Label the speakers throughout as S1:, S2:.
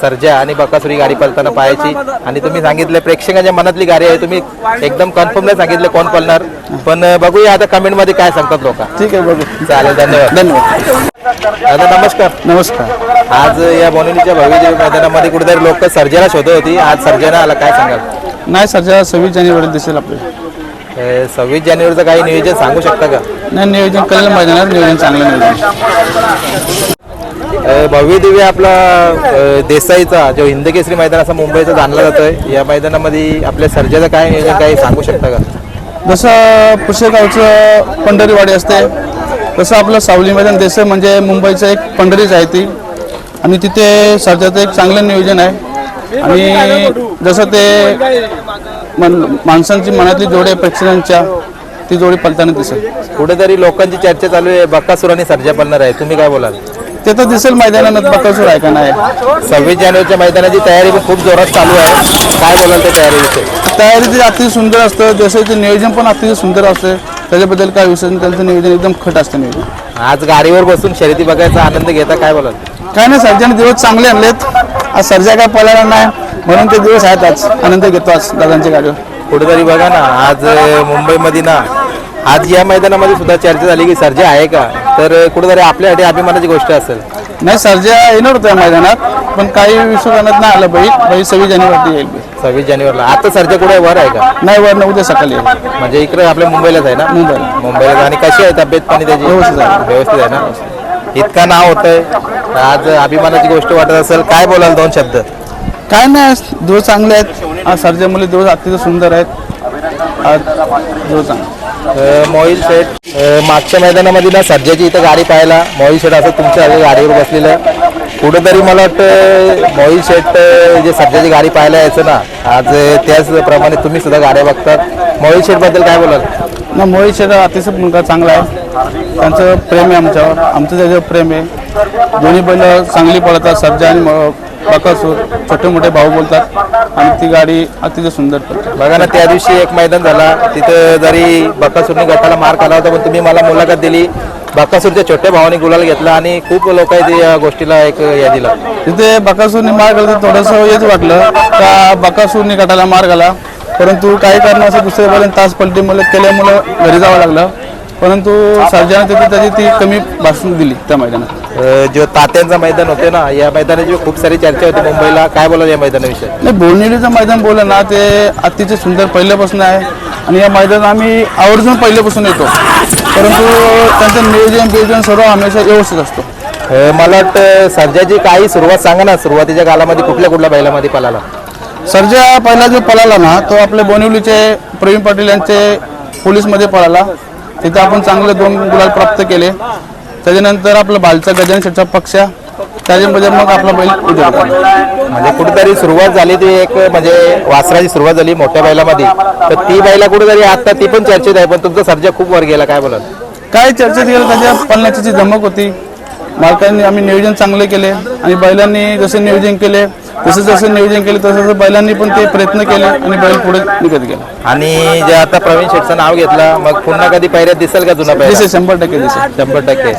S1: सर्जा आणि बकासुरी गाडी पळताना पाहायची. आणि तुम्ही सांगितलं प्रेक्षकांच्या मनातली गाडी आहे. तुम्ही एकदम कन्फर्म नाही सांगितलं कोण पळणार पण बघूया आता कमेंटमध्ये काय सांगतात लोक.
S2: ठीक आहे बघू.
S1: चालेल धन्यवाद.
S2: धन्यवाद.
S1: दादा नमस्कार.
S2: नमस्कार.
S1: आज या बोनिवलीच्या भव्य मैदानामध्ये कुठेतरी लोक सर्जेला शोधत होती. आज सर्जेना आला. काय सांगाल?
S2: नाही सरच्या सव्वीस जानेवारी दिसेल आपले
S1: अ, सव्वीस जानेवारीचं काही नियोजन सांगू शकता का?
S2: नाही नियोजन कळलं मैदानात नियोजन चांगलं नियोजन.
S1: भव्य दिव्य आपला देसाईचा जो हिंद केसरी मैदान असा मुंबईचा जाणला जातोय या मैदानामध्ये आपल्या सर्जाचं काय नियोजन काही सांगू शकता का?
S2: जसं पुशेगावचं पंढरीवाडी असते तसं आपलं सावली मैदान देसाई म्हणजे मुंबईचं एक पंढरीच आहे ती. आणि तिथे सरच्याचं एक चांगलं नियोजन आहे. आणि जसं ते मन माणसांची मनातली जोडी आहे प्रेक्षकांच्या ती जोडी पलताना दिसेल.
S1: कुठेतरी लोकांची चर्चा चालू आहे बक्कासूर आणि सर्जा पळणार आहे. तुम्ही काय बोलाल?
S2: ते तर दिसेल मैदानात बकासूर आहे का नाही.
S1: सव्वीस जानेवारीच्या मैदानाची तयारी पण खूप जोरात चालू आहे. काय बोलाल त्या तयारीविषयी
S2: तयारी ती अतिशय सुंदर असतं. जसं ते नियोजन पण अतिशय सुंदर असतं. त्याच्याबद्दल काय नाही, त्यांचं नियोजन एकदम खट असतं नियोजन.
S1: आज गाडीवर बसून शर्यती बघायचा आनंद घेता काय बोलाल?
S2: काय नाही सर्जाने दिवस चांगले आणलेत आज सर्जा काय पळायला नाही म्हणून ते दिवस आहेत आज. आनंद घेतो आज दादांच्या गाडीवर.
S1: कुठेतरी बघा ना आज मुंबईमध्ये ना आज या मैदानामध्ये सुद्धा चर्चा झाली की सर्जा आहे का? तर कुठेतरी आपल्यासाठी अभिमानाची गोष्ट असेल.
S2: नाही सर्जा येणार होता या मैदानात पण काही विश्वकानात नाही आलं बाई. बाई सव्वीस जानेवारी येईल.
S1: सव्वीस जानेवारीला. आता सर्जा कुठे वर आहे का?
S2: नाही वर उद्या सकाळी येईल.
S1: म्हणजे इकडे आपल्या मुंबईलाच आहे ना?
S2: मुंबईला.
S1: मुंबईला. आणि कशी आहे तब्येत पाणी त्याची?
S2: व्यवस्थित आहे.
S1: व्यवस्थित आहे ना? इतका नाव होतंय. आज अभिमानाची गोष्ट वाटत असेल. काय बोलाल दोन शब्द?
S2: काय नाही दिवस चांगले आहेत. आज सर्जा मुले दिवस अतिशय सुंदर आहेत. आज दिवस चांगले
S1: शेठ मागच्या मैदानामध्ये ना सर्जाची इथं गाडी पाहायला मोहित शेठ असं तुमच्या गाडीवर बसलेलं. कुठंतरी मला वाटतं मोहित शेठ जे सर्जाची गाडी पाहायला यायचं ना आज त्याचप्रमाणे तुम्ही सुद्धा गाड्या बघतात. मोहित शेठबद्दल काय बोलाल?
S2: ना मोहित शेठ अतिशय मुलगा चांगला आहे. त्यांचं प्रेम आहे आमच्यावर. आमचं त्याच्यावर प्रेम आहे. दोन्ही बैल चांगली पळतात सर्जा आणि बकासूर छोटे मोठे भाऊ बोलतात आणि ती गाडी अतिशय सुंदर
S1: बघा ना त्या दिवशी एक मैदान झाला. तिथं जरी बकासूरने गटाला मार खाला होता पण तुम्ही मला मुलाखत दिली. बकासूरच्या छोट्या भावाने गुलाल घेतला आणि खूप लोक या गोष्टीला एक या दिला.
S2: तिथे बकासूरने मार घालता थोडंसं हेच वाटलं का बकासूरने गटाला मार घाला परंतु काही कारणास्तव दुसऱ्या बैलांनी तास पलटी मुलं केल्यामुळं घरी जावं लागलं. परंतु सर्जाने तिथे त्याची ती कमी भाषण दिली त्या मैदानात.
S1: जो तात्यांचं मैदान होते ना या मैदानाची खूप सारी चर्चा होती मुंबईला. काय बोला या मैदानाविषयी?
S2: नाही बोलणेलीचं मैदान बोललं ना ते अतिशय सुंदर पहिल्यापासून आहे. आणि या मैदान आम्ही आवर्जून पहिल्यापासून येतो. परंतु त्यांचं नियोजन बियोजन सर्व हमेशा व्यवस्थित असतो.
S1: मला वाटतं सर्जाची काही सुरुवात सांगा ना सुरुवातीच्या कालामध्ये कुठल्या कुठल्या बैलामध्ये पळाला?
S2: सर्जा पहिला जो पळाला ना तो आपले बोनिवलीचे प्रवीण पाटील यांचे पोलीसमध्ये पळाला. तिथे आपण चांगले दोन गुलाल प्राप्त केले. त्याच्यानंतर आपला बालचा गजान शेठचा पक्ष त्याच्यामध्ये मग आपला बैल उद्या
S1: म्हणजे कुठेतरी सुरुवात झाली ती एक म्हणजे वासराची सुरुवात झाली मोठ्या बैलामध्ये. तर ती बैला कुठेतरी आता ती पण चर्चेत आहे पण तुमचा सर्जा खूप वर गेला काय बोलाल?
S2: काय चर्चेत गेलं त्याच्या जी धमक होती मालकांनी आम्ही नियोजन चांगले केले आणि बैलांनी जसे नियोजन केले जसं जसं नियोजन केले तसं तसं बैलांनी पण ते प्रयत्न केले आणि बैल पुढे निघत गेला.
S1: आणि जे आता प्रवीण शेठचं नाव घेतलं मग पुन्हा कधी पहिल्यात दिसेल का जुना पहिला
S2: दिसेल शंभर टक्के दिसेल.
S1: शंभर टक्के.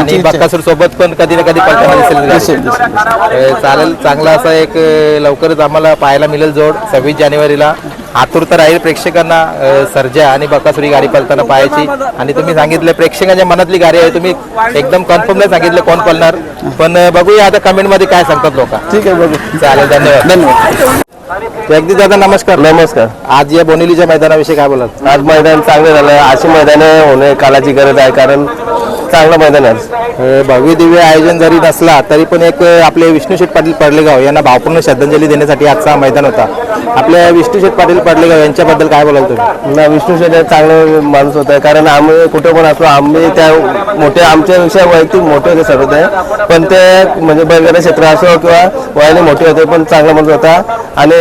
S1: आणि. बक्कासूर सोबत पण कधी ना कधी पळताना दिसेल
S2: दिसेल दिसेल.
S1: अ, चालेल चांगला असा एक अ, लवकरच आम्हाला पाहायला मिळेल जोड सव्वीस जानेवारीला. आतुरता राहील प्रेक्षकांना सर्जा आणि बकासुरी गाडी पळताना पाहायची. आणि तुम्ही सांगितलं प्रेक्षकांच्या मनातली गाडी आहे तुम्ही एकदम कन्फर्म नाही सांगितलं कोण पळणार पण बघूया आता कमेंटमध्ये काय सांगतात लोक.
S2: ठीक आहे बघू.
S1: चालेल धन्यवाद.
S2: धन्यवाद.
S1: जगदीश दादा नमस्कार.
S3: नमस्कार.
S1: आज या बोनिवलीच्या मैदानाविषयी काय बोलाल?
S3: आज मैदान चांगलं झालं. अशी मैदान होणे कालाची गरज आहे कारण चांगलं मैदान आहे आज.
S1: अ, भव्य दिव्य आयोजन जरी नसला तरी पण एक अ, आपले विष्णू शेठ पाटील पडलेगाव यांना भावपूर्ण श्रद्धांजली देण्यासाठी आजचा हा मैदान होता. आपल्या विष्णू शेठ पाटील पडलेगाव यांच्याबद्दल काय बोलाल तुम्ही?
S3: ना विष्णू शेठ हे चांगलं माणूस होता कारण आम्ही कुठे पण असलो आम्ही त्या मोठे आमच्याविषयी वैयक्तिक मोठे होते सर्व ते पण ते म्हणजे बैलगाडा क्षेत्र असो किंवा वयाने मोठे होते पण चांगला माणूस होता. आणि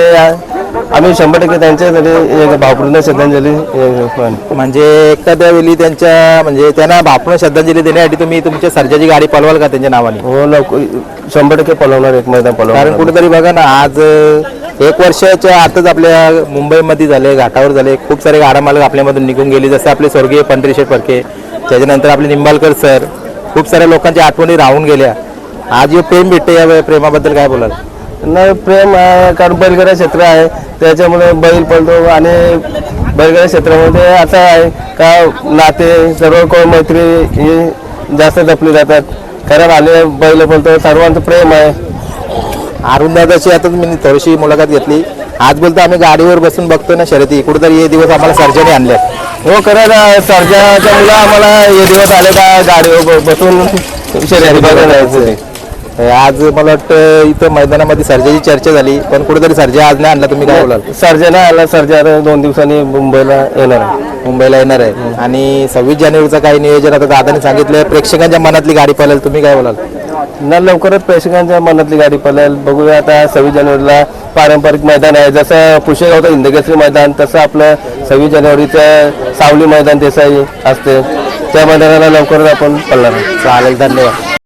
S3: आम्ही शंभर टक्के त्यांच्यासाठी एक भावपूर्ण श्रद्धांजली हे,
S1: म्हणजे एखाद्या वेळी त्यांच्या म्हणजे त्यांना भावपूर्ण श्रद्धांजली देण्यासाठी तुम्ही तुमच्या सर्जाची गाडी पळवाल का त्यांच्या नावाने?
S3: हो लवकर शंभर टक्के पळवणार एक मैदान
S1: कारण
S3: पळवणार
S1: कुठेतरी बघा ना आज एक वर्षाच्या आतच आपल्या मुंबईमध्ये झाले घाटावर झाले खूप सारे गाडा मालक आपल्यामधून निघून गेले जसे आपले स्वर्गीय पंढरी शेठ फडके त्याच्यानंतर आपले निंबाळकर सर खूप साऱ्या लोकांच्या आठवणी राहून गेल्या. आज यो प्रेम भेटते या प्रेमाबद्दल काय बोलाल?
S3: नाही प्रेम आहे कारण बैलगाडा क्षेत्र आहे. त्याच्यामुळे बैल पळतो आणि बैलगाडा क्षेत्रामध्ये असं आहे का नाते सर्व कोण मैत्री ही जास्त जपली जातात. कारण आले बैल पळतो सर्वांचं प्रेम आहे.
S1: अरुण दादाची आता मी थोडीशी मुलाखत घेतली. आज बोलतो आम्ही गाडीवर बसून बघतो ना शर्यती. कुठेतरी हे दिवस आम्हाला सर्जने आणले.
S3: हो खरंच सर्जाच्या मुलं आम्हाला हे दिवस आले का गाडीवर बसून शर्यती बघायला जायचं.
S1: आज मला वाटतं इथं मैदानामध्ये सर्जाची चर्चा झाली पण कुठेतरी सर्जा आज नाही आणला तुम्ही काय बोलाल?
S3: सर्जा नाही आला सर्जा दोन दिवसांनी मुंबईला येणार आहे.
S1: मुंबईला येणार आहे. आणि सव्वीस जानेवारीचं काही नियोजन आता दादाने सांगितलं प्रेक्षकांच्या मनातली गाडी पळेल तुम्ही काय बोलाल?
S3: ना लवकरच प्रेक्षकांच्या मनातली गाडी पळेल. बघूया आता सव्वीस जानेवारीला पारंपरिक मैदान आहे. जसं पुशेगावचं हिंदकेसरी मैदान तसं आपलं सव्वीस जानेवारीचं सावली मैदान देसाई असते. त्या मैदानाला लवकरच आपण पळणार.
S1: चालेल धन्यवाद.